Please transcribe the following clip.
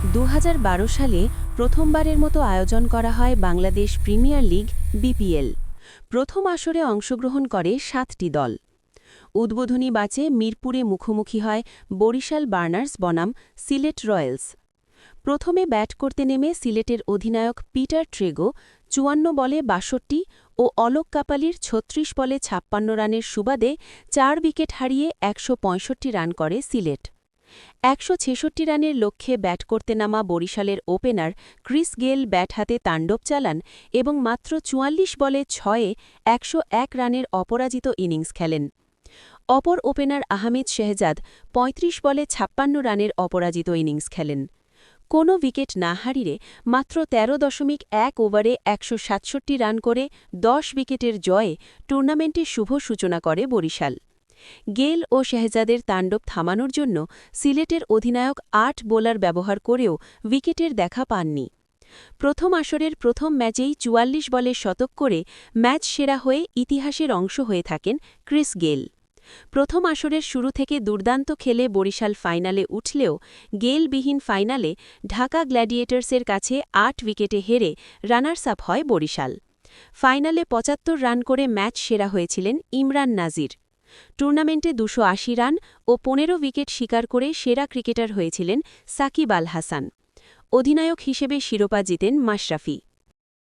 দু হাজার বারো সালে প্রথমবারের মতো আয়োজন করা হয় বাংলাদেশ প্রিমিয়ার লিগ, বিপিএল। প্রথম আসরে অংশগ্রহণ করে সাতটি দল। উদ্বোধনী বাচে মিরপুরে মুখোমুখি হয় বরিশাল বার্নার্স বনাম, সিলেট রয়্যালস। প্রথমে ব্যাট করতে নেমে সিলেটের অধিনায়ক পিটার ট্রেগো চুয়ান্ন বলে বাষট্টি ও অলোক কাপালির ছত্রিশ বলে ছাপ্পান্ন রানের সুবাদে চার উইকেট হারিয়ে একশো পঁয়ষট্টি রান করে সিলেট। একশো ছেষট্টি রানের লক্ষ্যে ব্যাট করতে নামা বরিশালের ওপেনার ক্রিস গেল ব্যাট হাতে তাণ্ডব চালান এবং মাত্র চুয়াল্লিশ বলে ছয়ে একশো এক রানের অপরাজিত ইনিংস খেলেন। অপর ওপেনার আহমেদ শেহজাদ ৩৫ বলে ছাপ্পান্ন রানের অপরাজিত ইনিংস খেলেন। কোনো উইকেট না হারিয়ে মাত্র ১৩ দশমিক এক ওভারে একশো সাতষট্টি রান করে দশ উইকেটের জয়ে টুর্নামেন্টের শুভ সূচনা করে বরিশাল। গেল ও শেহজাদের তাণ্ডব থামানোর জন্য সিলেটের অধিনায়ক আট বোলার ব্যবহার করেও উইকেটের দেখা পাননি। প্রথম আসরের প্রথম ম্যাচেই চুয়াল্লিশ বলে শতক করে ম্যাচ সেরা হয়ে ইতিহাসের অংশ হয়ে থাকেন ক্রিস গেল। প্রথম আসরের শুরু থেকে দুর্দান্ত খেলে বরিশাল ফাইনালে উঠলেও গেলবিহীন ফাইনালে ঢাকা গ্ল্যাডিয়েটার্সের কাছে আট উইকেটে হেরে রানার্স আপ হয় বরিশাল। ফাইনালে পঁচাত্তর রান করে ম্যাচ সেরা হয়েছিলেন ইমরান নাজির। টুর্নামেন্টে দুশো রান ও পনেরো উইকেট শিকার করে সেরা ক্রিকেটার হয়েছিলেন সাকিব আল হাসান। অধিনায়ক হিসেবে শিরোপা জিতেন মাশরাফি।